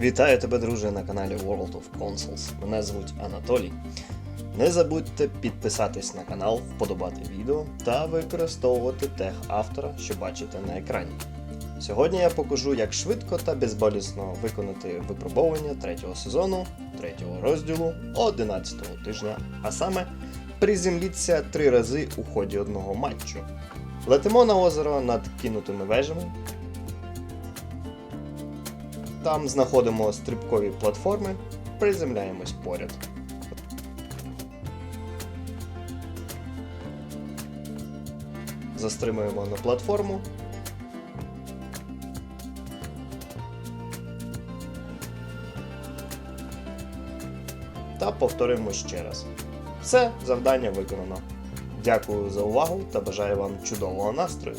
Вітаю тебе, друже, на каналі World of Consoles. Мене звуть Анатолій. Не забудьте підписатись на канал, вподобати відео та використовувати тег автора, що бачите на екрані. Сьогодні я покажу, як швидко та безболісно виконати випробовування третього сезону, третього розділу 11 тижня, а саме приземліться три рази у ході одного матчу. Летимо на озеро над кинутими вежами, там знаходимо стрибкові платформи, приземляємось поряд. Застримуємо на платформу. Та повторимо ще раз. Все, завдання виконано. Дякую за увагу та бажаю вам чудового настрою!